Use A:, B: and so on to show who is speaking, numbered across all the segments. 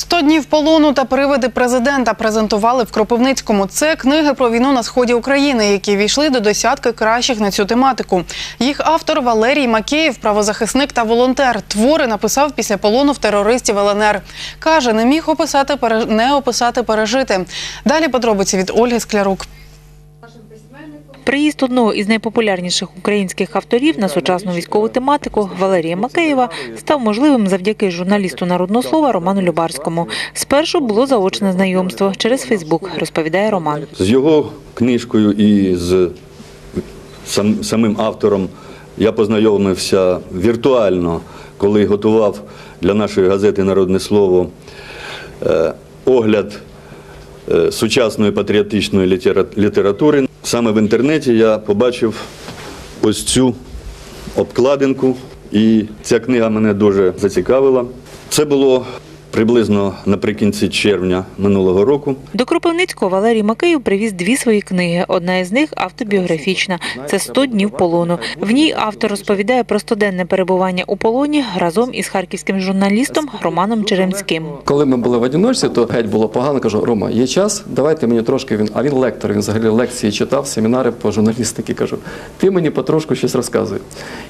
A: 100 днів полону та привиди президента презентували в Кропивницькому. Це книги про війну на сході України, які війшли до десятки кращих на цю тематику. Їх автор Валерій Макеєв, правозахисник та волонтер. Твори написав після полону в терористів ЛНР. Каже, не міг описати не описати пережити. Далі подробиці від Ольги Склярук.
B: Приїзд одного із найпопулярніших українських авторів на сучасну військову тематику Валерія Макеєва став можливим завдяки журналісту народного слова Роману Любарському. Спершу було заочне знайомство через Фейсбук, розповідає Роман.
C: З його книжкою і з самим автором я познайомився віртуально, коли готував для нашої газети Народне слово е, огляд е, сучасної патріотичної літератури. Саме в інтернеті я побачив ось цю обкладинку, і ця книга мене дуже зацікавила. Це було приблизно наприкінці червня минулого року.
B: До Кропивницького Валерій Макеєв привіз дві свої книги. Одна із них автобіографічна. Це «100 днів полону. В ній автор розповідає про стоденне перебування у полоні разом із харківським журналістом Романом Черемським.
D: Коли ми були в одиночці, то геть було погано. Кажу, Рома, є час, давайте мені трошки він. А він лектор, він взагалі лекції читав, семінари по журналістиці. Кажу, ти мені потрошку щось розказуй.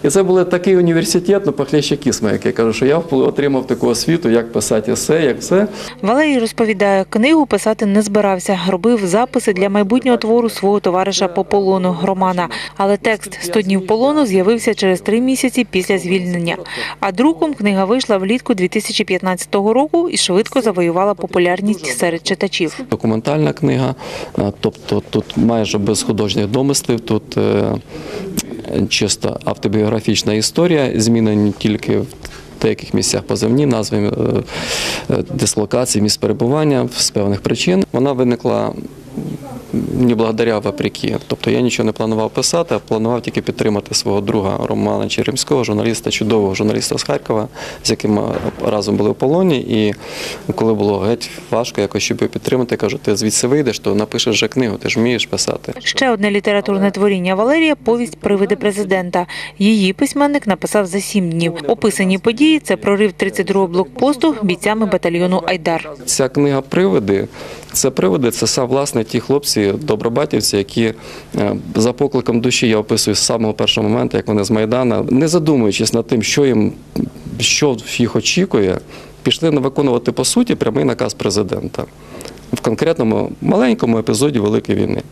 D: І це був такий університет, ну похлеще кісма, як я кажу, що я отримав таку освіту, як писати есе, як все.
B: Валерій розповідає, книгу писати не збирався, робив записи для майбутнього твору свого товариша по полону Романа. Але текст «100 днів полону з'явився через три місяці після звільнення. А друком книга вийшла влітку 2015 року і швидко завоювала популярність серед читачів.
D: Документальна книга, е, тобто тут майже без художніх домислів, тут е, чисто автобіографічна історія, змінені тільки в деяких місцях позивні назви дислокації, місць перебування з певних причин. Вона виникла не благодаря вопреки. Тобто я нічого не планував писати, а планував тільки підтримати свого друга Романа Черемського, журналіста, чудового журналіста з Харкова, з яким ми разом були в полоні. І коли було геть важко якось щоб його підтримати, кажу, ти звідси вийдеш, то напишеш вже книгу, ти ж вмієш писати.
B: Ще одне літературне творіння Валерія повість Привиди президента. Її письменник написав за сім днів. Описані події це прорив 32-го блокпосту бійцями батальйону Айдар.
D: Ця книга Привиди. Це привиди, це сам власне ті хлопці, добробатівці, які е, за покликом душі я описую з самого першого моменту, як вони з Майдана, не задумуючись над тим, що їм що їх очікує, пішли виконувати по суті прямий наказ президента. В конкретному маленькому епізоді Великої війни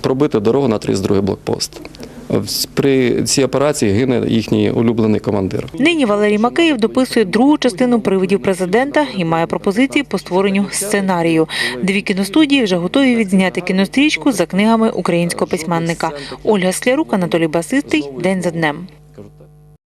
D: пробити дорогу на 32-й блокпост. При цій операції гине їхній улюблений командир.
B: Нині Валерій Макеєв дописує другу частину привидів президента і має пропозиції по створенню сценарію. Дві кіностудії вже готові відзняти кінострічку за книгами українського письменника. Ольга Склярук, Анатолій Басистий. День за днем.